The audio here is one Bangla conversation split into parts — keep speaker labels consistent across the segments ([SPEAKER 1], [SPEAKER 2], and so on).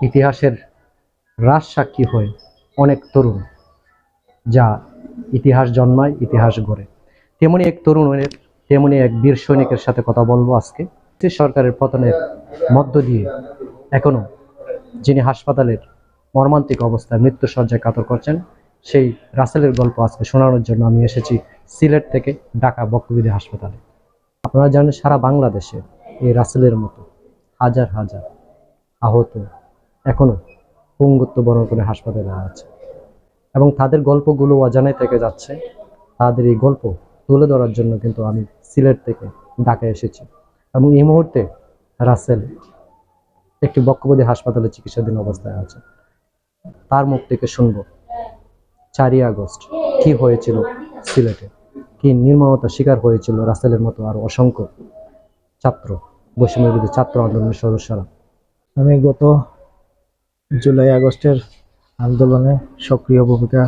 [SPEAKER 1] ইতিহাসের রাজ সাক্ষী হয়ে অনেক তরুণ, যা ইতিহাস জন্মায়, ইতিহাস গড়ে। তেমনি এক তরুণের, তেমনি এক বীর সৈনিকের সাথে কথা বলব আজকে। সরকারের পতনের মধ্য দিয়ে এখনও যিনি হাসপাতালের মর্মান্তিক অবস্থায় মৃত্যু সজ্জায় কাতর করছেন, সেই রাসেলের গল্প আজকে শোনানোর জন্য আমি এসেছি সিলেট থেকে ঢাকা বক্ষবিধি হাসপাতালে। আপনারা জানেন সারা বাংলাদেশে এই রাসেলের মতো হাজার হাজার আহত এখনও পঙ্গুত্ব বরণ করে হাসপাতালে আছে এবং তাদের গল্পগুলো অজানায় থেকে যাচ্ছে। তাদের এই গল্প তুলে ধরার জন্য কিন্তু আমি সিলেট থেকে ঢাকা এসেছি। এবং এই মুহূর্তে রাসেল একটি বক্ষবধি হাসপাতালে চিকিৎসাধীন অবস্থায় আছে। তার মুখ থেকে শুনব, চারই আগস্ট কি হয়েছিল সিলেটে? কি নির্মমতার শিকার হয়েছিল রাসেলের মতো আর অসংখ্য ছাত্র বৈষম্য ছাত্র আন্দোলনের সদস্যরা?
[SPEAKER 2] আমি গত জুলাই আগস্টের আন্দোলনে সক্রিয় ভূমিকা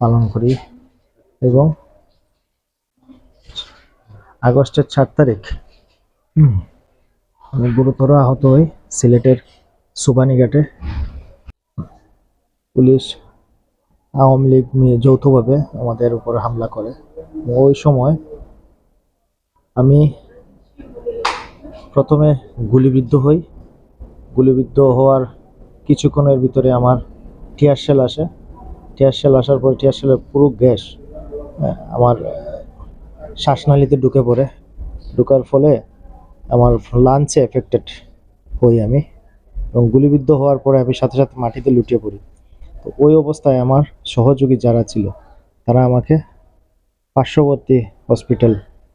[SPEAKER 2] পালন করি এবং আগস্টের চার তারিখ আমি গুরুতর আহত হই সিলেটের সুবানীঘাটে। পুলিশ আওয়ামী লীগ নিয়ে যৌথভাবে আমাদের উপর হামলা করে। ওই সময় আমি প্রথমে গুলিবিদ্ধ হই। গুলিবিদ্ধ হওয়ার কিছুক্ষণের ভিতরে আমার টিয়ার সেল আসে। টিয়ার সেল আসার পর টিয়ার সেলের পুরো গ্যাস আমার শ্বাসনালীতে ঢুকে পড়ে। ঢুকার ফলে আমার লাঞ্চে এফেক্টেড হই আমি এবং গুলিবিদ্ধ হওয়ার পরে আমি সাথে সাথে মাটিতে লুটিয়ে পড়ি। তো ওই অবস্থায় আমার সহযোগী যারা ছিল, তারা আমাকে পার্শ্ববর্তী হসপিটাল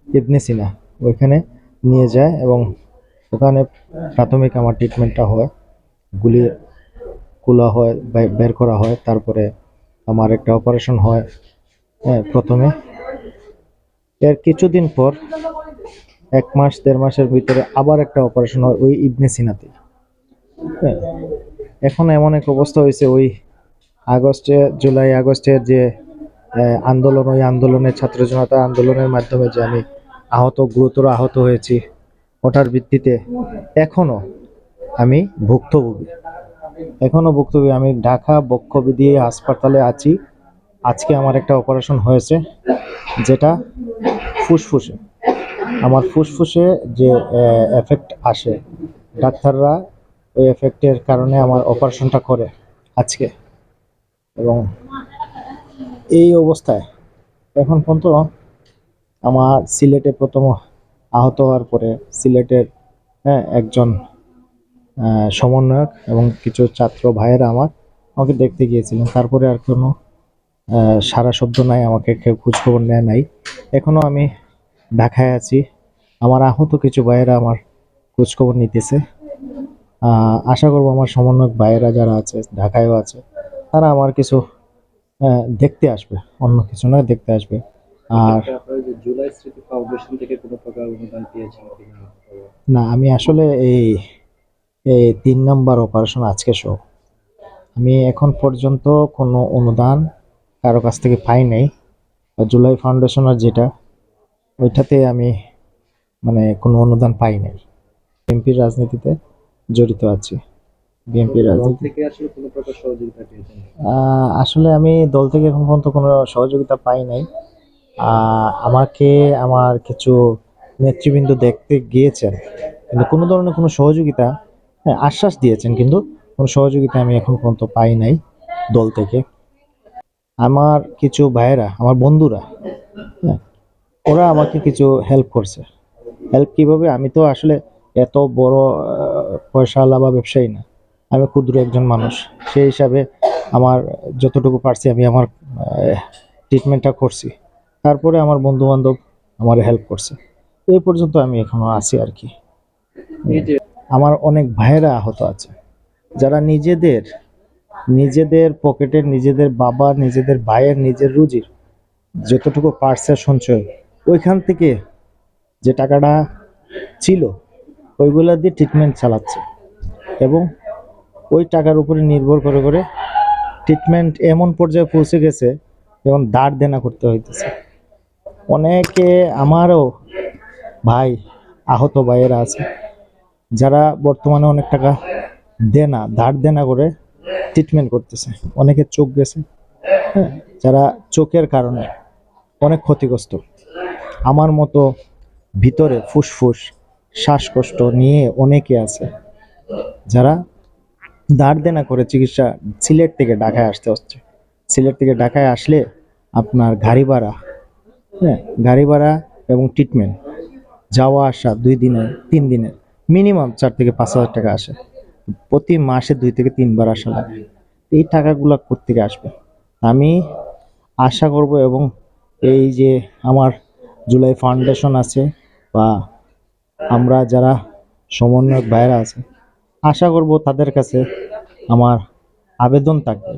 [SPEAKER 2] ইবনে সিনা ওইখানে নিয়ে যায় এবং ওখানে প্রাথমিক আমার ট্রিটমেন্টটা হয়। গুলি খোলা হয় বের করা হয়, তারপরে আমার একটা অপারেশন হয় হ্যাঁ প্রথমে। এর কিছুদিন পর, এক মাস, দেড় মাসের ভিতরে আবার একটা অপারেশন হয় ওই ইবনে সিনাতে। হ্যাঁ এখন এমন এক অবস্থা হয়েছে, ওই আগস্টে, জুলাই, আগস্টের যে আন্দোলন, ওই আন্দোলনের ছাত্র জনতা আন্দোলনের মাধ্যমে যে আমি আহত, গুরুতর আহত হয়েছি, ওটার ভিত্তিতে এখনও আমি ভুক্তভোগী। এখনও ভুক্তভোগী। আমি ঢাকা বক্ষবিধি হাসপাতালে আছি। আজকে আমার একটা অপারেশন হয়েছে, যেটা ফুসফুসে। আমার ফুসফুসে যে এফেক্ট আসে, ডাক্তাররা ওই এফেক্টের কারণে আমার অপারেশনটা করে আজকে। এবং এই অবস্থায় এখন পর্যন্ত আমার সিলেটে প্রথম আহত হওয়ার পরে সিলেটের হ্যাঁ একজন সমন্বয়ক এবং কিছু ছাত্র ভাইয়েরা আমার আমাকে দেখতে গিয়েছিলেন। তারপরে আর কোনো সারা শব্দ নাই আমাকে কেউ খোঁজখবর নেয় নাই। এখনও আমি ঢাকায় আছি। আমার আহত কিছু ভাইয়েরা আমার খোঁজখবর নিতেছে। আশা করব আমার সমন্বয়ক ভাইয়েরা যারা আছে ঢাকায়ও আছে তারা আমার কিছু দেখতে আসবে। অন্য কিছু নয় দেখতে আসবে। আর
[SPEAKER 1] জুলাই স্মৃতি ফাউন্ডেশন থেকে কোনো প্রকার অনুদান পেয়েছেন
[SPEAKER 2] না আমি আসলে এই এই তিন নম্বর অপারেশন আজকে শো আমি এখন পর্যন্ত কোনো অনুদান কারও কাছ থেকে পাই নাই। জুলাই ফাউন্ডেশনের যেটা ওইটাতে আমি মানে কোনো অনুদান পাই নাই। বিএনপির রাজনীতিতে জড়িত আছি। বিএনপির রাজনীতি
[SPEAKER 1] আসলে
[SPEAKER 2] আমি দল থেকে এখন পর্যন্ত কোনো সহযোগিতা পাই নাই। আমাকে আমার কিছু নেতৃবৃন্দ দেখতে গিয়েছেন। কিন্তু কোনো ধরনের কোনো সহযোগিতা হ্যাঁ আশ্বাস দিয়েছেন, কিন্তু কোনো সহযোগিতা আমি এখন পর্যন্ত পাই নাই দল থেকে। আমার কিছু ভাইয়েরা, আমার বন্ধুরা হ্যাঁ ওরা আমাকে কিছু হেল্প করছে। হেল্প কীভাবে? আমি তো আসলে এত বড় পয়সাওয়ালা বা ব্যবসায়ী না। আমি ক্ষুদ্র একজন মানুষ। সেই হিসাবে আমার যতটুকু পারছি আমি আমার ট্রিটমেন্টটা করছি। তারপরে আমার বন্ধু বান্ধব আমার হেল্প করছে। এই পর্যন্ত আমি এখনও আছি আর কি। আমার অনেক ভাইয়েরা আহত আছে। যারা নিজেদের নিজেদের পকেটের নিজেদের বাবা নিজেদের ভাইয়ের, নিজের রুজির যতটুকু পার্সের সঞ্চয়, ওইখান থেকে যে টাকাটা ছিল, ওইগুলা দিয়ে ট্রিটমেন্ট চালাচ্ছে এবং ওই টাকার উপরে নির্ভর করে করে ট্রিটমেন্ট এমন পর্যায়ে পৌঁছে গেছে যেমন দাঁড় দেনা করতে হইতেছে। অনেকে আমারও ভাই, আহত ভাইয়েরা আছে। যারা বর্তমানে অনেক টাকা দেনা, ধার দেনা করে ট্রিটমেন্ট করতেছে অনেকে চোখ গেছে হ্যাঁ যারা চোখের কারণে অনেক ক্ষতিগ্রস্ত। আমার মতো ভিতরে ফুসফুস, শ্বাসকষ্ট নিয়ে অনেকে আছে, যারা ধার দেনা করে চিকিৎসা সিলেট থেকে ঢাকায় আসতে হচ্ছে। সিলেট থেকে ঢাকায় আসলে আপনার গাড়ি ভাড়া হ্যাঁ গাড়ি ভাড়া এবং ট্রিটমেন্ট যাওয়া আসা দুই দিনে, তিন দিনের মিনিমাম চার থেকে পাঁচ হাজার টাকা আসে। প্রতি মাসে দুই থেকে তিনবার আসা লাগে। এই টাকাগুলো কোথেকে আসবে? আমি আশা করব এবং এই যে আমার জুলাই ফাউন্ডেশন আছে বা আমরা যারা সমন্বয়ক ভাইরা আছে, আশা করব তাদের কাছে আমার আবেদন থাকবে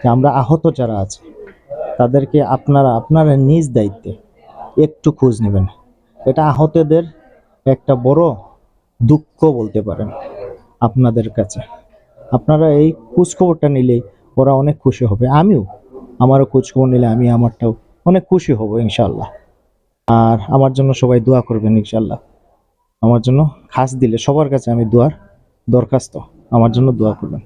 [SPEAKER 2] যে আমরা আহত যারা আছে, তাদেরকে আপনারা আপনারা নিজ দায়িত্বে একটু খোঁজ নেবেন। এটা আহতদের একটা বড় দুঃখ বলতে পারেন আপনাদের কাছে। আপনারা এই খোঁজখবরটা নিলে ওরা অনেক খুশি হবে। আমিও, আমারও খোঁজখবর নিলে আমি আমারটাও অনেক খুশি হব ইনশাল্লাহ আর আমার জন্য সবাই দোয়া করবেন ইনশাল্লাহ আমার জন্য খাস দিলে সবার কাছে আমি দোয়ার দরখাস্ত। আমার জন্য দোয়া করবেন।